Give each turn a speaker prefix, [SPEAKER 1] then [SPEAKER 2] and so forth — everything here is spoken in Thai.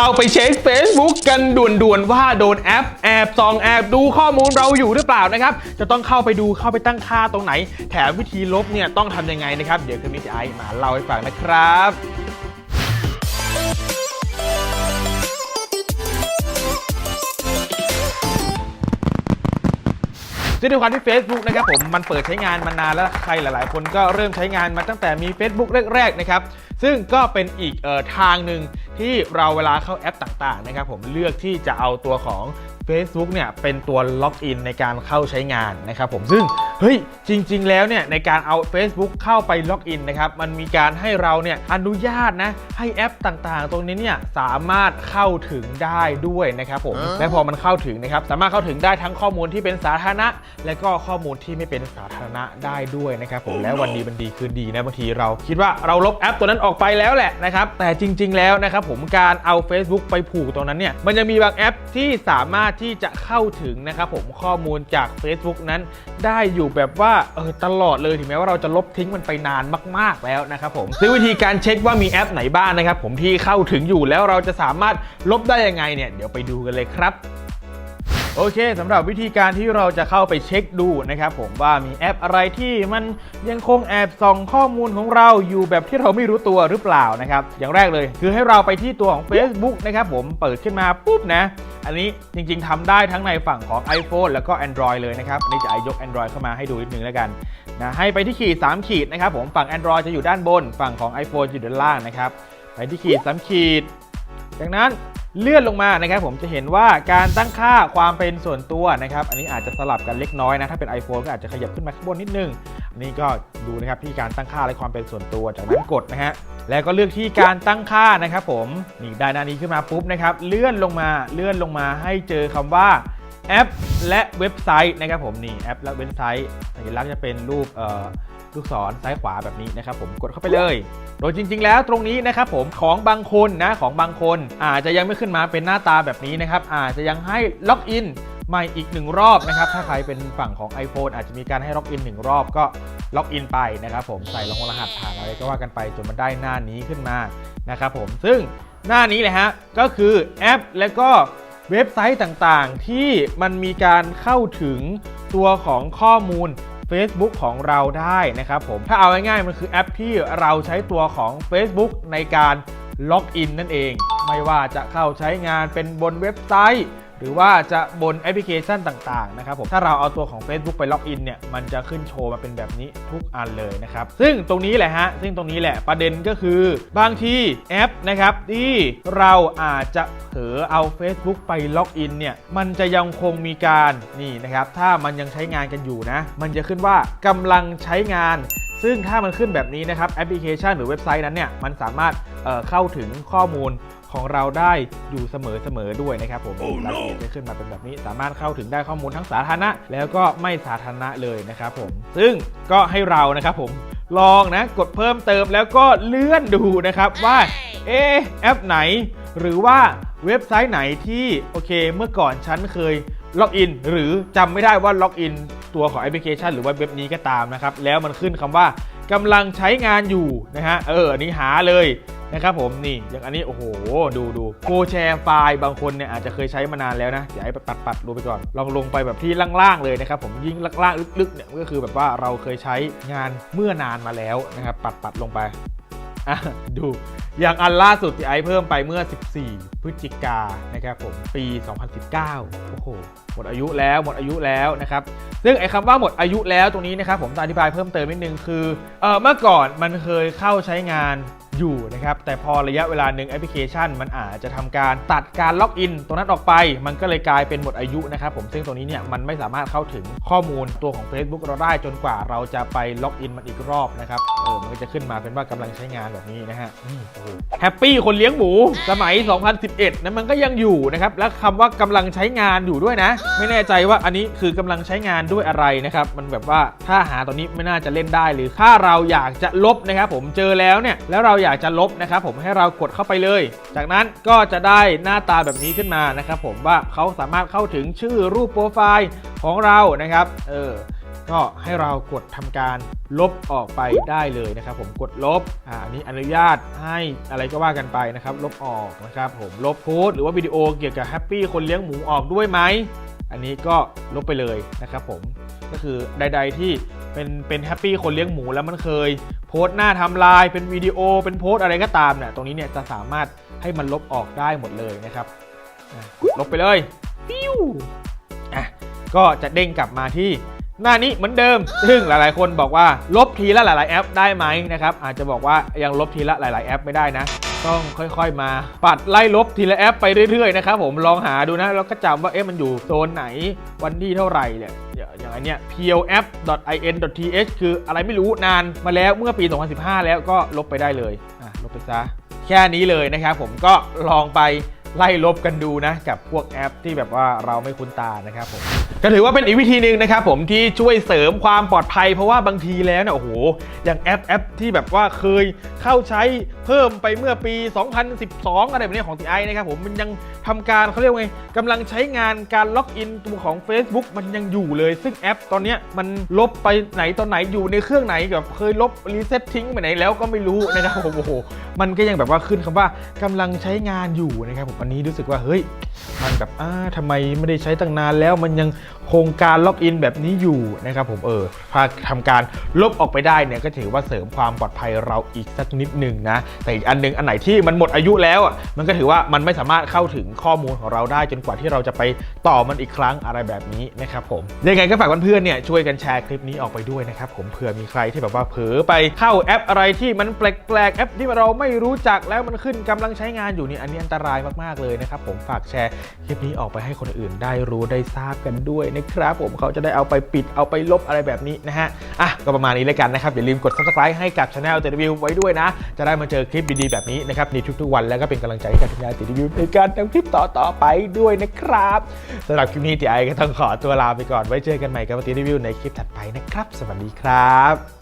[SPEAKER 1] เข้าไปเช็ค Facebook กันด่วนๆว่าโดนแอปแอบส่องแอบดูข้อมูลเราอยู่หรือเปล่านะครับ จะต้องเข้าไปดูเข้าไปตั้งค่าตรงไหน แถมวิธีลบเนี่ยต้องทำยังไงนะครับ เดี๋ยวคืนนี้จะไอมาเล่าให้ฟังนะครับซึ่งด้วยความที่ Facebook นะครับผมมันเปิดใช้งานมานานแล้วใครหลาย ๆ คนก็เริ่มใช้งานมาตั้งแต่มี Facebook แรก ๆ นะครับ ซึ่งก็เป็นอีกออทางหนึ่ง ที่เราเวลาเข้าแอปต่างๆนะครับผมเลือกที่จะเอาตัวของ Facebook เนี่ยเป็นตัวล็อกอินในการเข้าใช้งานนะครับผมซึ่งเฮ้ยจริง ๆ แล้วเนี่ยในการเอา Facebook เข้าไปล็อกอินนะครับมันมีการให้เราเนี่ยอนุญาตนะให้แอปต่างๆ ตรงนี้เนี่ยสามารถเข้าถึงได้ด้วยนะครับผมและพอมันเข้าถึงนะครับสามารถเข้าถึงได้ทั้งข้อมูลที่เป็นสาธารณะ และก็ข้อมูลที่ไม่เป็นสาธารณะได้ด้วยนะครับผมและวันดีมันดีคืนดีนะบางทีเราคิดว่าเราลบแอปตัวนั้นออกไปแล้วแหละนะครับแต่จริง ๆ แล้วนะครับผมการเอา Facebook ไปผูกตรงนั้นเนี่ยมันยังมีบางแอปที่สามารถที่จะเข้าถึงนะครับผมข้อมูลจาก Facebook นั้น ได้อยู่แบบว่าเออตลอดเลยถึงแม้ว่าเราจะลบทิ้งมันไปนานมาก ๆแล้วนะครับผมซึ่งวิธีการเช็คว่ามีแอปไหนบ้างนะครับผมที่เข้าถึงอยู่แล้วเราจะสามารถลบได้ยังไงเนี่ยเดี๋ยวไปดูกันเลยครับ โอเคสำหรับวิธีการที่เราจะเข้าไปเช็คดูนะครับผมว่ามีแอปอะไรที่มันยังคงแอบส่องข้อมูลของเราอยู่แบบที่เราไม่รู้ตัวหรือเปล่านะครับ อย่างแรกเลย คือให้เราไปที่ตัวของ Facebook นะครับผมเปิดขึ้นมาปุ๊บนะ อันนี้จริง ๆทำได้ทั้งในฝั่งของ iPhone แล้วก็ Android เลยนะครับอันนี้จะยก Android เข้ามาให้ดูนิดนึงแล้วกันนะให้ไปที่ขีด 3 ขีดนะครับผมฝั่ง Android จะอยู่ด้านบน ฝั่งของ iPhone อยู่ด้านล่างนะครับไปที่ขีด3ขีดจากนั้น เลื่อนลงมานะครับผมจะเห็นว่าการตั้งค่าความเป็นส่วนตัวนะครับ อันนี้อาจจะสลับกันเล็กน้อยนะถ้าเป็น iPhone ก็อาจจะขยับขึ้นมาข้างบนนิดนึงอันนี้ก็ดูนะครับที่การตั้งค่าและความเป็นส่วนตัวจากนั้นกดนะฮะแล้วก็เลือกที่การตั้งค่านะครับ ผมนี่ได้หน้านี้ขึ้นมาปุ๊บนะครับ เลื่อนลงมาเลื่อนลงมาให้เจอคำว่าแอปและเว็บไซต์นะครับผมนี่แอปและเว็บไซต์สัญลักษณ์จะเป็นรูปเอ่อ ลูกศรซ้ายขวาแบบนี้นะครับผมกดเข้าไปเลย โดยจริง ๆ แล้วตรงนี้นะครับผมของบางคนนะของบางคนอาจจะยังไม่ขึ้นมาเป็นหน้าตาแบบนี้นะครับอาจจะยังให้ล็อกอินใหม่อีกหนึ่งรอบนะครับ ถ้าใครเป็นฝั่งของ iPhone อาจจะมีการให้ล็อกอินหนึ่งรอบก็ล็อกอินไปนะครับผมใส่รองรหัสผ่านอะไรก็ว่ากันไปจนมันได้หน้านี้ขึ้นมานะครับผมซึ่งหน้านี้เลยฮะก็คือแอปและก็เว็บไซต์ต่างๆ ที่มันมีการเข้าถึงตัวของข้อมูล Facebook ของเราได้นะครับผมถ้าเอาง่ายๆมันคือแอปที่เราใช้ตัวของ Facebook ในการล็อกอินนั่นเอง ไม่ว่าจะเข้าใช้งานเป็นบนเว็บไซต์ หรือว่าจะบนแอปพลิเคชันต่างๆนะครับผมถ้าเราเอาตัวของ Facebook ไปล็อกอินเนี่ยมันจะขึ้นโชว์มาเป็นแบบนี้ทุกอันเลยนะครับซึ่งตรงนี้แหละฮะซึ่งตรงนี้แหละประเด็นก็คือบางทีแอปนะครับที่เราอาจจะเผลอเอา Facebook ไปล็อกอินเนี่ยมันจะยังคงมีการนี่นะครับถ้ามันยังใช้งานกันอยู่นะ มันจะขึ้นว่ากำลังใช้งาน ซึ่งถ้ามันขึ้นแบบนี้นะครับแอปพลิเคชันหรือเว็บไซต์นั้นเนี่ยมันสามารถเอ่อเข้าถึงข้อมูลของเราได้อยู่เสมอๆด้วยนะครับผม
[SPEAKER 2] Oh no
[SPEAKER 1] รายละเอียดจะขึ้นมาเป็นแบบนี้ สามารถเข้าถึงได้ข้อมูลทั้งสาธารณะ แล้วก็ไม่สาธารณะเลยนะครับผม ซึ่งก็ให้เรานะครับผมลองนะกดเพิ่มเติมแล้วก็เลื่อนดูนะครับว่าเอ๊ะแอปไหน หรือว่าเว็บไซต์ไหนที่โอเค เมื่อก่อนฉันเคยล็อกอิน หรือจำไม่ได้ว่าล็อกอิน ตัวของแอปพลิเคชัน หรือว่าเว็บนี้ก็ตามนะครับ แล้วมันขึ้นคำว่ากำลังใช้งานอยู่นะฮะเอออันนี้หาเลยนะครับผมนี่อย่างอันนี้โอ้โห ดูดูโกแชร์ไฟล์บางคนเนี่ยอาจจะเคยใช้มานานแล้วนะเดี๋ยวให้ปัดปัดๆลงไปก่อน ลองลงไปแบบที่ล่างๆเลยนะครับผมยิ่งล่างๆลึกๆเนี่ยก็คือแบบว่าเราเคยใช้งานเมื่อนานมาแล้วนะครับปัดปัดๆลงไป อะดูอย่างอันล่าสุดที่ไอ้เพิ่มไปเมื่อ 14 พฤศจิกานนะครับผมปี 2019 โอ้โห หมดอายุแล้วหมดอายุแล้วนะครับ ซึ่งไอ้คำว่าหมดอายุแล้วตรงนี้นะครับผมจะอธิบายเพิ่มเติมนิดนึงคือเออเมื่อก่อนมันเคยเข้าใช้งาน อยู่นะครับ แต่พอระยะเวลาหนึ่งแอปพลิเคชัน มันอาจจะทำการตัดการล็อกอินตรงนั้นออกไป มันก็เลยกลายเป็นหมดอายุนะครับผมซึ่งตรงนี้เนี่ยมันไม่สามารถเข้าถึงข้อมูลตัวของ Facebook เราได้จนกว่าเราจะไปล็อกอินมันอีกรอบนะครับเออมันก็จะขึ้นมาเป็นว่ากำลังใช้งานแบบนี้นะฮะแฮปปี้คนเลี้ยงหมูสมัย 2011นั้นมันก็ยังอยู่นะครับและคำว่ากำลังใช้งานอยู่ด้วยนะ ไม่แน่ใจว่าอันนี้คือกำลังใช้งานด้วยอะไรนะครับมันแบบว่าถ้าหาตอนนี้ไม่น่าจะเล่นได้หรือถ้าเราอยากจะลบนะครับผมเจอแล้วเนี่ยแล้วเราอยากากจะลบนะครับผมให้เรากดเข้าไปเลย จากนั้นก็จะได้หน้าตาแบบนี้ขึ้นมานะครับผมว่าเขาสามารถเข้าถึงชื่อรูปโปรไฟล์ของเรานะครับเออก็ให้เรากดทำการลบออกไปได้เลยนะครับ ผมกดลบอ่าอันนี้อนุญาตให้อะไรก็ว่ากันไปนะครับ ลบออกนะครับผมลบโพสหรือว่าวิดีโอเกี่ยวกับแฮปปี้คนเลี้ยงหมูออกด้วยไหมอันนี้ก็ลบไปเลยนะครับผมก็คือใด ๆที่ เป็นเป็นแฮปปี้คนเลี้ยงหมูแล้วมันเคย โพสต์หน้าทำลายเป็นวิดีโอเป็นโพสต์อะไรก็ตามเนี่ยตรงนี้เนี่ยจะสามารถให้มันลบออกได้หมดเลยนะครับลบไปเลยปิ้วอะก็จะเด้งกลับมาที่หน้านี้เหมือนเดิม ซึ่งหลายๆ คนบอกว่าลบทีละหลาย ๆ แอปได้ไหมนะครับ อาจจะบอกว่ายังลบทีละหลาย ๆ แอปไม่ได้นะ ต้องค่อยๆมา ปัดไล่ลบทีละแอปไปเรื่อยๆนะครับผมลองหาดูนะ แล้วก็จำว่าเอ๊ะมันอยู่โซนไหนวันที่เท่าไหร่เนี่ยอย่างอันเนี้ย plapp.in.th คืออะไรไม่รู้นานมาแล้วเมื่อปี 2015 แล้วก็ลบไปได้เลยอะลบไปซะแค่นี้เลยนะครับผมก็ลองไป ไล่ลบกันดูนะกับพวกแอปที่แบบว่าเราไม่คุ้นตานะครับผมก็ถือว่าเป็นอีกวิธีหนึ่งนะครับผมที่ช่วยเสริมความปลอดภัย เพราะว่าบางทีแล้วเนี่ยโอ้โหอย่างแอปแอปที่แบบว่าเคยเข้าใช้เพิ่มไปเมื่อปี 2012 อะไรแบบนี้ของ TI นะครับผมมันยังทำการเขาเรียกว่าไงกำลังใช้งานการล็อกอินตัวของ Facebook มันยังอยู่เลย ซึ่งแอปตอนเนี้ยมันลบไปไหนตอนไหนอยู่ในเครื่องไหนแบบเคยลบรีเซ็ตทิ้งไปไหนแล้วก็ไม่รู้นะครับผมโอ้โหมันก็ยังแบบว่าขึ้นคำว่ากำลังใช้งานอยู่นะครับผมอันนี้รู้สึกว่าเฮ้ยมันแบบอ้าทำไมไม่ได้ใช้ตั้งนานแล้วมันยังโครงการล็อกอินแบบนี้อยู่นะครับผมเออพาทำการลบออกไปได้เนี่ยก็ถือว่าเสริมความปลอดภัยเราอีกสักนิดหนึ่งนะ แต่อีกอันหนึงอันไหนที่มันหมดอายุแล้วอะมันก็ถือว่ามันไม่สามารถเข้าถึงข้อมูลของเราได้จนกว่าที่เราจะไปต่อมันอีกครั้งอะไรแบบนี้นะครับผมยังไงก็ฝากเพื่อนๆเนี่ยช่วยกันแชร์คลิปนี้ออกไปด้วยนะครับผมเผื่อมีใครที่แบบว่าเผลอไปเข้าแอปอะไรที่มันแปลกๆแอปที่เราไม่รู้จักแล้วมันขึ้นกำลังใช้งานอยู่นี่อันนี้อันตรายมากๆากเลยนะครับผมฝากแชร์คลิปนี้ออกไปให้คนอื่นได้รู้ได้ทราบกันด้วยนะครับผมเขาจะได้เอาไปปิดเอาไปลบอะไรแบบนี้นะฮะอะก็ประมาณนี้แล้วกันนะครับอย่าลืมกด subscribe ให้กับช anel เจรีวิวไว้ด้วยนะ จะได้มาเจอคลิปดีๆแบบนี้นะครับในทุกๆวันแล้วก็เป็นกำลังใจให้กับทีมงานเจรีวิวในการทำคลิปต่อๆไปด้วยนะครับสำหรับคลิปนี้ทีไอก็ต้องขอตัวลาไปก่อนไว้เจอกันใหม่กับเจรีวิวในคลิปถัดไปนะครับ สวัสดีครับ